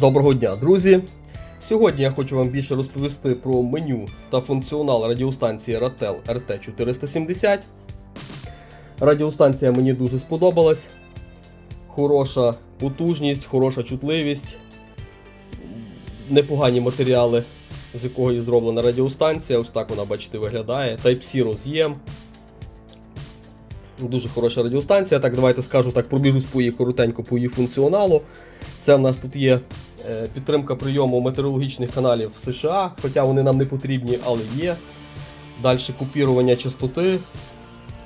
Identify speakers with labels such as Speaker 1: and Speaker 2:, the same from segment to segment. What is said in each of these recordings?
Speaker 1: Доброго дня, друзі! Сьогодні я хочу вам більше розповісти про меню та функціонал радіостанції Ratel RT470. Радіостанція мені дуже сподобалась. Хороша потужність, хороша чутливість, непогані матеріали, з якого є зроблена радіостанція. Ось так вона, бачите, виглядає. Type-C роз'єм. Дуже хороша радіостанція. Так, давайте скажу так, пробіжусь по її коротенько по її функціоналу. Це в нас тут є підтримка прийому метеорологічних каналів в США, хоча вони нам не потрібні, але є. Далі купірування частоти.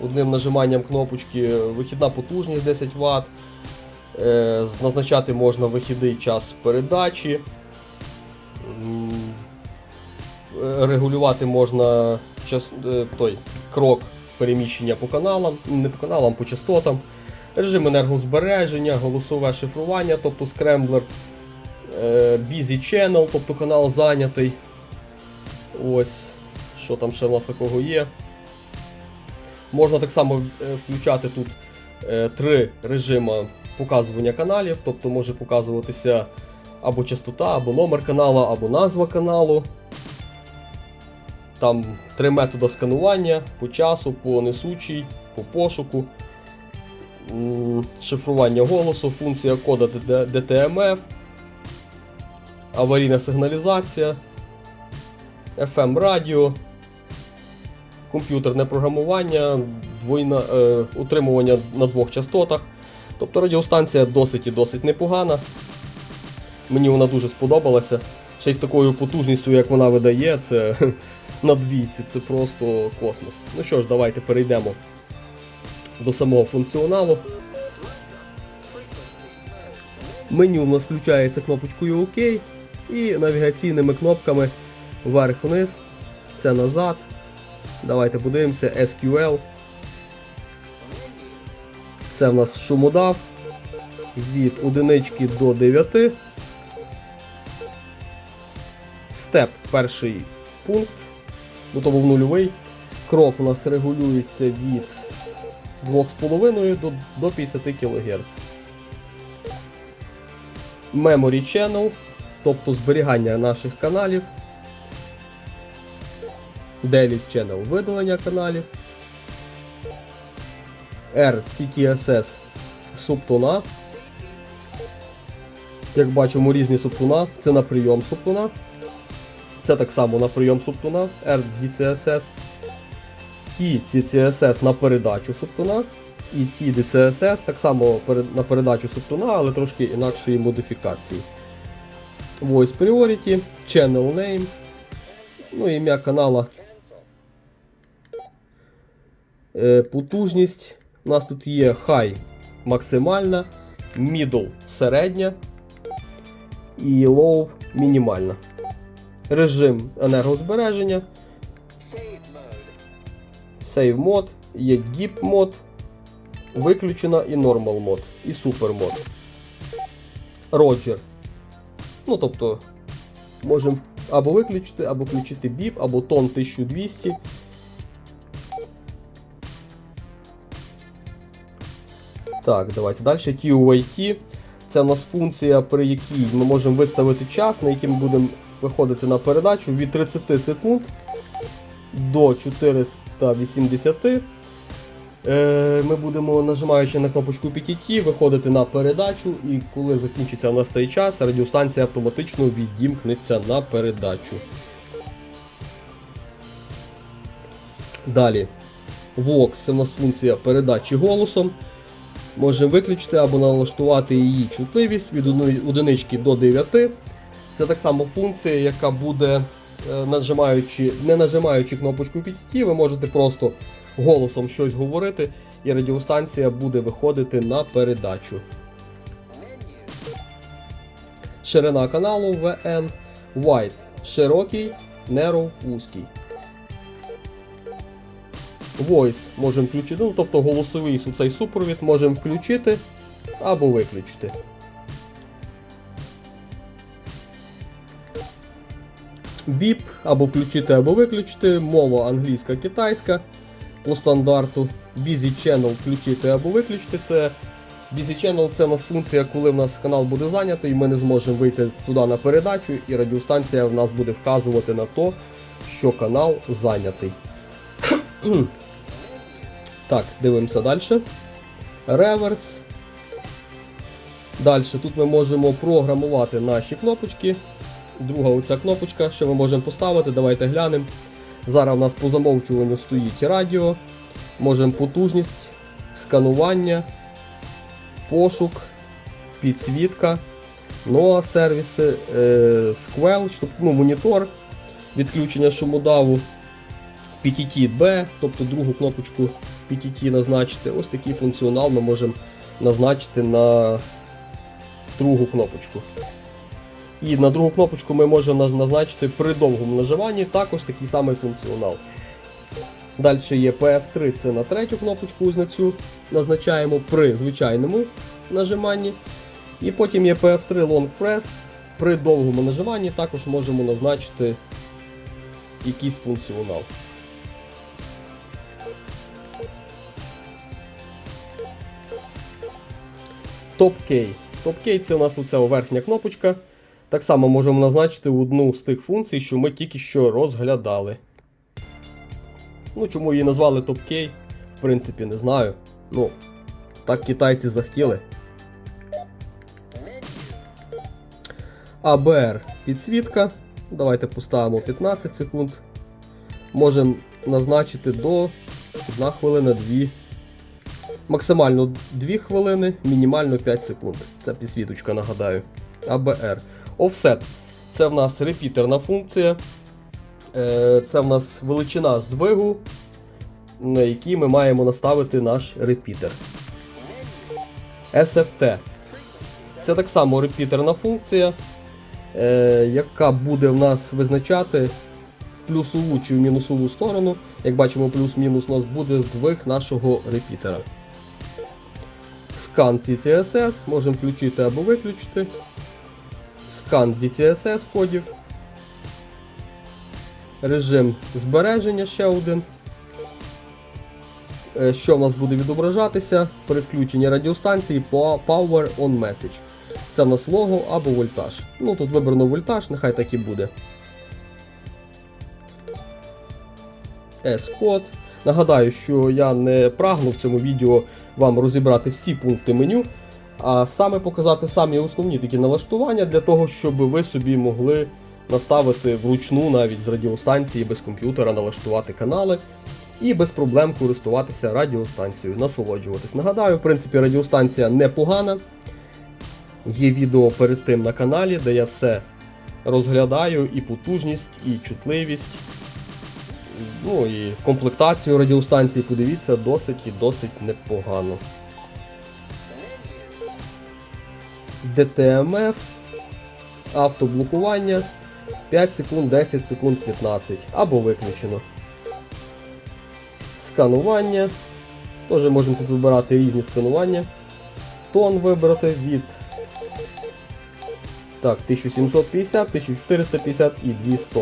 Speaker 1: Одним нажиманням кнопочки вихідна потужність 10 Вт. Е, Назначати можна вихідний час передачі. Е, Регулювати можна час, е, той, крок переміщення по каналам, не по каналам, по частотам. Режим енергозбереження, голосове шифрування, тобто скремблер, е, Busy Channel, тобто канал зайнятий. Ось, що там ще в нас такого є. Можна так само е, включати тут е, три режими показування каналів, тобто може показуватися або частота, або номер каналу, або назва каналу. Там три методи сканування по часу, по несучій, по пошуку. Шифрування голосу, функція кода DTMF, аварійна сигналізація, FM радіо, комп'ютерне програмування, двойна, е, утримування на двох частотах. Тобто радіостанція досить і досить непогана. Мені вона дуже сподобалася. Ще й з такою потужністю, як вона видає, це на двійці, це просто космос. Ну що ж, давайте перейдемо до самого функціоналу. Меню у нас включається кнопочкою ОК і навігаційними кнопками вверх-вниз. Це назад. Давайте подивимося SQL. Це в нас шумодав від 1 до 9. Степ перший пункт. Ну то був нульовий. Крок у нас регулюється від 2,5 до, до 50 кГц. Memory Channel, тобто зберігання наших каналів. Delete Channel видалення каналів. RCTSS субтона. Як бачимо, різні субтона. Це на прийом субтона. Це так само на прийом субтона, RDCSS. Ті CCSS на передачу субтона. І ті DCSS так само на передачу субтона, але трошки інакшої модифікації. Voice Priority, Channel Name. Ну, ім'я канала. Е, потужність. У нас тут є High максимальна, Middle середня і Low мінімальна. Режим енергозбереження. Save мод, є Deep мод, виключена і Normal мод, і Super мод. Roger. Ну, тобто, можемо або виключити, або включити BIP, або тон 1200. Так, давайте далі. TUIT. Це у нас функція, при якій ми можемо виставити час, на який ми будемо виходити на передачу від 30 секунд до 480. Е, Ми будемо, нажимаючи на кнопочку PTT, виходити на передачу, і коли закінчиться у нас цей час, радіостанція автоматично відімкнеться на передачу. Далі. Vox це у нас функція передачі голосом. Можемо виключити або налаштувати її чутливість від 1 до 9. Це так само функція, яка буде, е, нажимаючи, не нажимаючи кнопочку PTT, ви можете просто голосом щось говорити, і радіостанція буде виходити на передачу. Ширина каналу VN, Wide широкий, Narrow вузький. Voice можемо включити, ну, тобто голосовий цей супровід можемо включити або виключити. Біп або включити, або виключити, мова англійська, китайська по стандарту. Busy Channel включити або виключити. Це Busy Channel це у нас функція, коли в нас канал буде зайнятий, ми не зможемо вийти туди на передачу, і радіостанція в нас буде вказувати на то, що канал зайнятий. так, дивимося далі. Реверс. Далі тут ми можемо програмувати наші кнопочки. Друга оця кнопочка, що ми можемо поставити, давайте глянемо. Зараз у нас по замовчуванню стоїть радіо. Можемо потужність, сканування, пошук, підсвітка, ну сервіси, е, Squelch, ну, монітор, відключення шумодаву, PTT-B, тобто другу кнопочку PTT назначити. Ось такий функціонал ми можемо назначити на другу кнопочку. І на другу кнопочку ми можемо назначити при довгому наживанні також такий самий функціонал. Далі є PF3, це на третю кнопочку ось назначаємо при звичайному нажиманні. І потім є PF3 Long Press. При довгому наживанні також можемо назначити якийсь функціонал. Top K це у нас оця верхня кнопочка. Так само можемо назначити одну з тих функцій, що ми тільки що розглядали. Ну, чому її назвали Top в принципі, не знаю. Ну, так китайці захотіли. ABR підсвітка. Давайте поставимо 15 секунд. Можемо назначити до 1 хвилина 2. Максимально 2 хвилини, мінімально 5 секунд. Це підсвіточка, нагадаю. ABR. Offset. Це в нас репітерна функція. Е, Це в нас величина здвигу, на якій ми маємо наставити наш репітер. SFT. Це так само репітерна функція, е, яка буде в нас визначати в плюсову чи в мінусову сторону. Як бачимо, плюс-мінус у нас буде здвиг нашого репітера. Скан CCSS можемо включити або виключити. Скан DCSS кодів. Режим збереження ще один. Е, Що в нас буде відображатися при включенні радіостанції Power on Message. Це в нас лого або вольтаж. Ну тут вибрано вольтаж, нехай так і буде. S-код. Нагадаю, що я не прагну в цьому відео вам розібрати всі пункти меню, а саме показати самі основні такі налаштування для того, щоб ви собі могли наставити вручну навіть з радіостанції без комп'ютера, налаштувати канали і без проблем користуватися радіостанцією, насолоджуватись. Нагадаю, в принципі, радіостанція непогана. Є відео перед тим на каналі, де я все розглядаю, і потужність, і чутливість. Ну і комплектацію радіостанції, подивіться, досить і досить непогано. DTMF, автоблокування 5 секунд, 10 секунд, 15 або виключено. Сканування. Теж можемо тут вибирати різні сканування. Тон вибрати від так, 1750, 1450 і 200.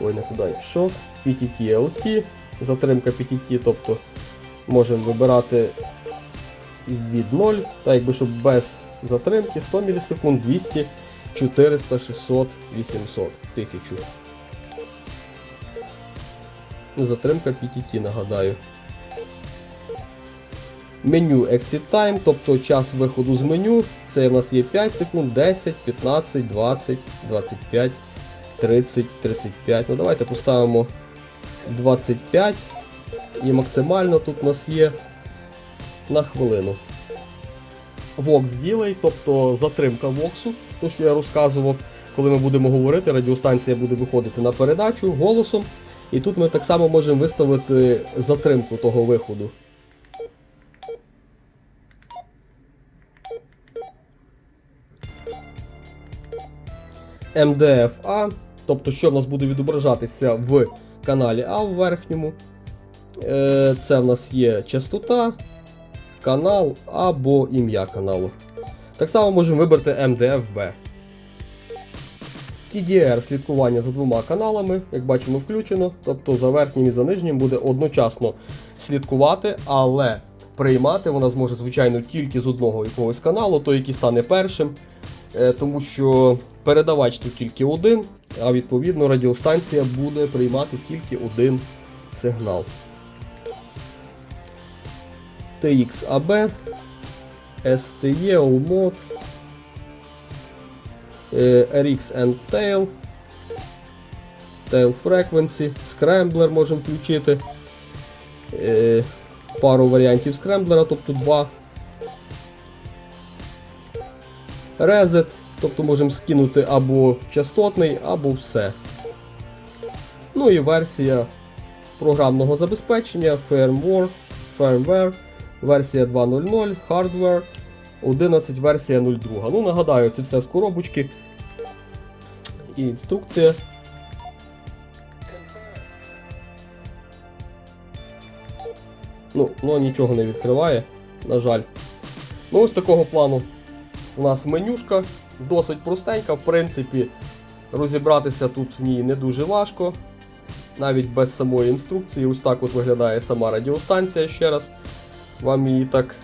Speaker 1: Ой, не туди я пішов. PTT LT, затримка PTT, тобто можемо вибирати від 0, так якби щоб без затримки 100 мілісекунд, 200, 400, 600, 800, 1000. Затримка PTT, нагадаю. Меню Exit Time, тобто час виходу з меню. Це в нас є 5 секунд, 10, 15, 20, 25, 30, 35. Ну давайте поставимо 25. І максимально тут у нас є на хвилину. Vox Delay, тобто затримка воксу, то що я розказував, коли ми будемо говорити, радіостанція буде виходити на передачу голосом. І тут ми так само можемо виставити затримку того виходу. MDF-A, тобто що в нас буде відображатися в каналі А в верхньому. Е, Це в нас є частота, канал або ім'я каналу. Так само можемо вибрати MDF-B. TDR слідкування за двома каналами, як бачимо, включено. Тобто за верхнім і за нижнім буде одночасно слідкувати, але приймати. Вона зможе, звичайно, тільки з одного якогось каналу, той, який стане першим. Е, Тому що передавач тут тільки один, а відповідно радіостанція буде приймати тільки один сигнал. TXAB, STE, OMOD, е, RX and Tail, Tail Frequency, Scrambler можемо включити. Е, Пару варіантів скремблера, тобто два. Reset, тобто можемо скинути або частотний, або все. Ну і версія програмного забезпечення, firmware, firmware, версія 2.0.0, hardware, 11 версія 02. Ну, нагадаю, це все з коробочки. І інструкція. Ну, ну нічого не відкриває, на жаль. Ну, ось такого плану у нас менюшка, досить простенька, в принципі, розібратися тут в ній не дуже важко. Навіть без самої інструкції. Ось так от виглядає сама радіостанція ще раз. Вам її так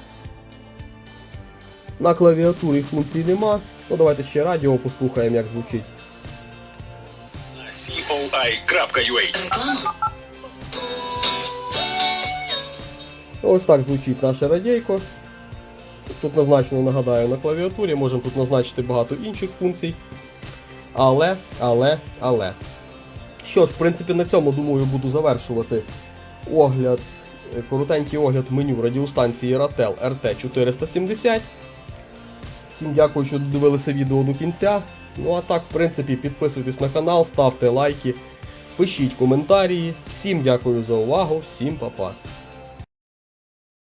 Speaker 1: на клавіатурі функцій нема. Ну давайте ще радіо послухаємо, як звучить. Ось так звучить наше радійко. Тут назначено, нагадаю, на клавіатурі, можемо тут назначити багато інших функцій. Але, але, але. Що ж, в принципі, на цьому, думаю, буду завершувати огляд, коротенький огляд меню радіостанції Ratel RT470. Всім дякую, що дивилися відео до кінця. Ну а так, в принципі, підписуйтесь на канал, ставте лайки, пишіть коментарі. Всім дякую за увагу, всім па-па.